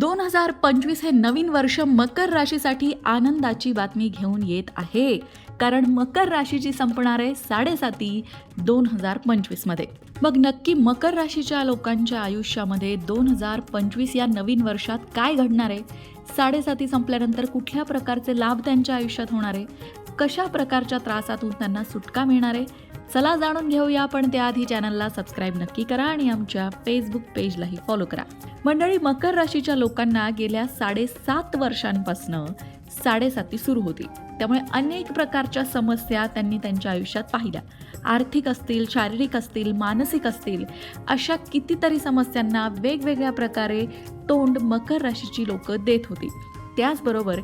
दोन हजार पंचवीस हे नवीन वर्ष मकर राशीसाठी आनंदाची बातमी घेऊन येत आहे. कारण मकर राशीची संपणार आहे साडेसाती दोन हजार पंचवीसमध्ये मग नक्की मकर राशीच्या लोकांच्या आयुष्यामध्ये दोन हजार पंचवीस या नवीन वर्षात काय घडणार आहे? साडेसाती संपल्यानंतर कुठल्या प्रकारचे लाभ त्यांच्या आयुष्यात होणार आहे? कशा प्रकारच्या त्रासातून त्यांना सुटका मिळणार आहे चला जाणून घेऊया पण त्याआधी चॅनलला सबस्क्राईब नक्की करा आणि आमच्या फेसबुक पेजलाही फॉलो करा. मंडळी मकर राशीच्या लोकांना गेल्या साडेसात वर्षांपासनं साडेसाती सुरू होती. त्यामुळे अनेक प्रकारच्या समस्या त्यांनी त्यांच्या आयुष्यात पाहिल्या. आर्थिक असतील शारीरिक असतील मानसिक असतील अशा कितीतरी समस्यांना वेगवेगळ्या प्रकारे तोंड मकर राशीची लोक देत होती. त्याचबरोबर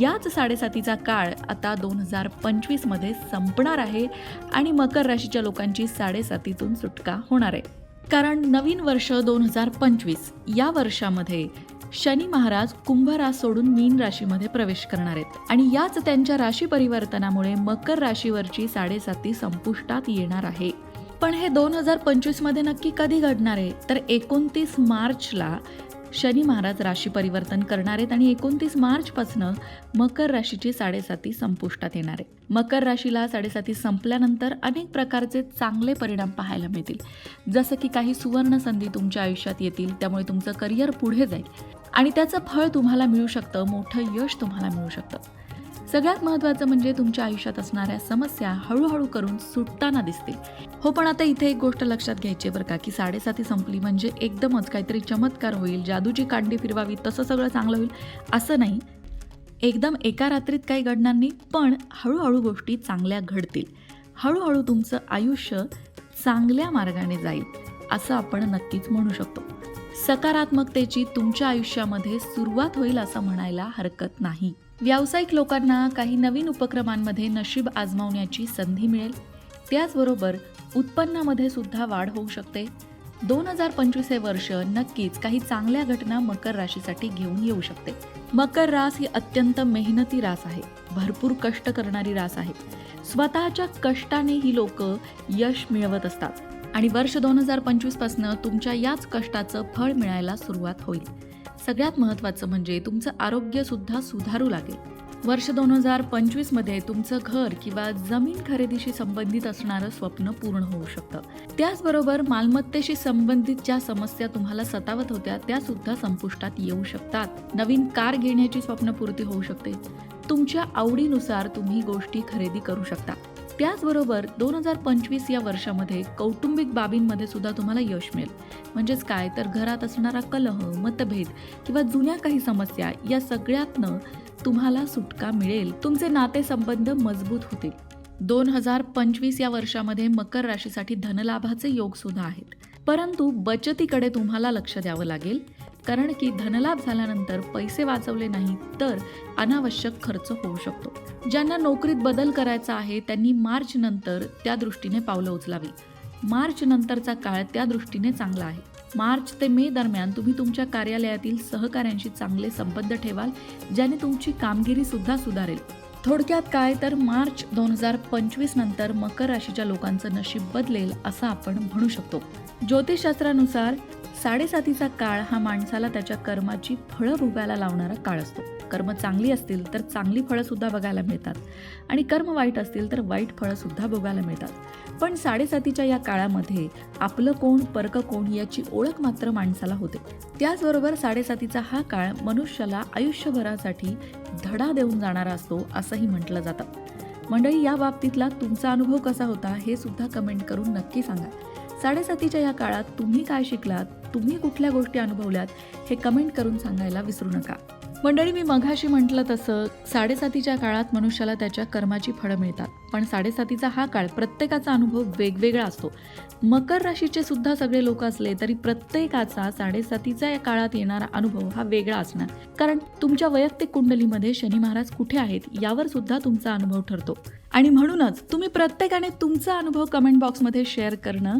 याच साडेसातीचा काळ आता दोन हजार पंचवीसमध्ये संपणार आहे आणि मकर राशीच्या लोकांची साडेसातीतून सुटका होणार आहे. कारण नवीन वर्ष दोन हजार पंचवीस या वर्षामध्ये शनी महाराज कुंभ रास सोडून मीन राशीमध्ये प्रवेश करणार आहेत. आणि याच त्यांच्या राशी परिवर्तनामुळे मकर राशीवरची साडेसाती संपुष्टात येणार आहे. पण हे दोन हजार पंचवीसमध्ये नक्की कधी घडणार आहे? तर एकोणतीस मार्चला शनी महाराज राशी परिवर्तन करणार आहेत आणि एकोणतीस मार्चपासनं मकर राशीची साडेसाती संपुष्टात येणार. आहे मकर राशीला साडेसाती संपल्यानंतर अनेक प्रकारचे चांगले परिणाम पाहायला मिळतील. जसं की काही सुवर्ण संधी तुमच्या आयुष्यात येतील त्यामुळे तुमचं करिअर पुढे जाईल. आणि त्याचं फळ तुम्हाला मिळू शकतं मोठं यश तुम्हाला मिळू शकतं. सगळ्यात महत्त्वाचं म्हणजे तुमच्या आयुष्यात असणाऱ्या समस्या हळूहळू करून सुटताना दिसतील. हो पण आता इथे एक गोष्ट लक्षात घ्यायची बरं का की साडेसाती संपली म्हणजे एकदमच काहीतरी चमत्कार होईल जादूची कांडी फिरवावी तसं सगळं चांगलं होईल असं नाही. एकदम एका रात्रीत काही घडणार नाही पण हळूहळू गोष्टी चांगल्या घडतील. हळूहळू तुमचं आयुष्य चांगल्या मार्गाने जाईल असं आपण नक्कीच म्हणू शकतो. सकारात्मकतेची तुमच्या आयुष्यामध्ये सुरुवात होईल असं म्हणायला हरकत नाही. व्यावसायिक लोकांना काही नवीन उपक्रमांमध्ये नशीब आजमावण्याची संधी मिळेल. त्याचबरोबर उत्पन्नामध्ये सुद्धा वाढ होऊ शकते. दोन हजार पंचवीस हे वर्ष नक्कीच काही चांगल्या घटना मकर राशीसाठी घेऊन येऊ शकते. मकर रास ही अत्यंत मेहनती रास आहे. भरपूर कष्ट करणारी रास आहे. स्वतःच्या कष्टाने ही लोक यश मिळवत असतात. आणि वर्ष दोन हजार पंचवीसपासनं तुमच्या याच कष्टाचं फळ मिळायला सुरुवात होईल. सगळ्यात महत्त्वाचं म्हणजे तुमचं आरोग्यसुद्धा सुधारू लागेल. वर्ष दोन हजार पंचवीसमध्ये तुमचं घर किंवा जमीन खरेदीशी संबंधित असणारं स्वप्न पूर्ण होऊ शकतं. त्याचबरोबर मालमत्तेशी संबंधित ज्या समस्या तुम्हाला सतावत होत्या त्या सुद्धा संपुष्टात येऊ शकतात. नवीन कार घेण्याची स्वप्नपूर्ती होऊ शकते. तुमच्या आवडीनुसार तुम्ही गोष्टी खरेदी करू शकता. त्याचबरोबर दोन हजार पंचवीस या वर्षामध्ये कौटुंबिक बाबींमध्ये सुद्धा तुम्हाला यश मिळेल. म्हणजेच काय? तर घरात असणारा कलह मतभेद किंवा जुन्या काही समस्या या सगळ्यातनं तुम्हाला सुटका मिळेल. तुमचे नातेसंबंध मजबूत होतील. दोन हजार पंचवीस या वर्षामध्ये मकर राशीसाठी धनलाभाचे योग सुद्धा आहेत. परंतु बचतीकडे तुम्हाला लक्ष द्यावं लागेल. कारण की धनलाभ झाल्यानंतर पैसे वाचवले नाही तर अनावश्यक खर्च होऊ शकतो. ज्यांना नोकरीत बदल करायचा आहे त्यांनी मार्च नंतर त्या दृष्टीने पावलं उचलावी. मार्च नंतरचा काळ त्या दृष्टीने चांगला आहे. मार्च ते मे दरम्यान तुम्ही तुमच्या कार्यालयातील सहकाऱ्यांशी चांगले संबंध ठेवाल ज्याने तुमची कामगिरी सुद्धा सुधारेल. थोडक्यात काय तर मार्च दोन हजार पंचवीस नंतर मकर राशीच्या लोकांचं नशीब बदलेल असं आपण म्हणू शकतो. ज्योतिषशास्त्रानुसार साडेसातीचा काळ हा माणसाला त्याच्या कर्माची फळं भोगायला लावणारा काळ असतो. कर्म चांगली असतील तर चांगली फळं सुद्धा बघायला मिळतात आणि कर्म वाईट असतील तर वाईट फळं सुद्धा भोगायला मिळतात. पण साडेसातीच्या या काळामध्ये आपलं कोण परक कोण याची ओळख मात्र माणसाला होते. त्याचबरोबर साडेसातीचा हा काळ मनुष्याला आयुष्यभरासाठी धडा देऊन जाणारा असतो असंही म्हटलं जातं. मंडळी या बाबतीतला तुमचा अनुभव कसा होता हे सुद्धा कमेंट करून नक्की सांगा. साडेसातीच्या या काळात तुम्ही काय शिकलात तुम्ही कुठल्या गोष्टी अनुभवल्यात हे कमेंट करून सांगायला विसरू नका. मंडळी मी मघाशी म्हटलं तसं साडेसातीच्या काळात मनुष्याला त्याच्या कर्माची फळं मिळतात. पण साडेसातीचा हा काळ प्रत्येकाचा अनुभव वेगवेगळा असतो. मकर राशीचे सुद्धा सगळे लोक असले तरी प्रत्येकाचा साडेसातीचा या काळात येणारा अनुभव हा वेगळा असणार. कारण तुमच्या वैयक्तिक कुंडलीमध्ये शनी महाराज कुठे आहेत यावर सुद्धा तुमचा अनुभव ठरतो. आणि म्हणूनच तुम्ही प्रत्येकाने तुमचा अनुभव कमेंट बॉक्समध्ये शेअर करणं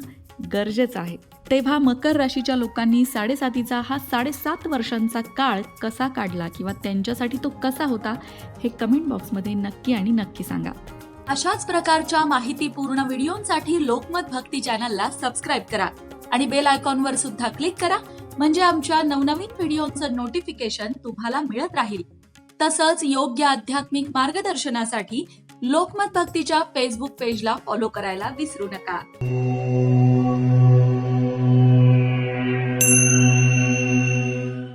गरजेचं आहे. तेव्हा मकर राशीच्या लोकांनी साडेसातीचा हा साडेसात वर्षांचा काळ कसा काढला किंवा त्यांच्यासाठी तो कसा होता हे कमेंट बॉक्समध्ये नक्की आणि नक्की सांगा. अशाच प्रकारच्या माहितीपूर्ण व्हिडिओंसाठी लोकमत भक्ती चॅनलला सबस्क्राईब करा आणि बेल आयकॉनवर सुद्धा क्लिक करा म्हणजे आमच्या नवनवीन व्हिडिओचं नोटिफिकेशन तुम्हाला मिळत राहील. तसंच योग्य आध्यात्मिक मार्गदर्शनासाठी लोकमत भक्तीच्या फेसबुक पेजला फॉलो करायला विसरू नका.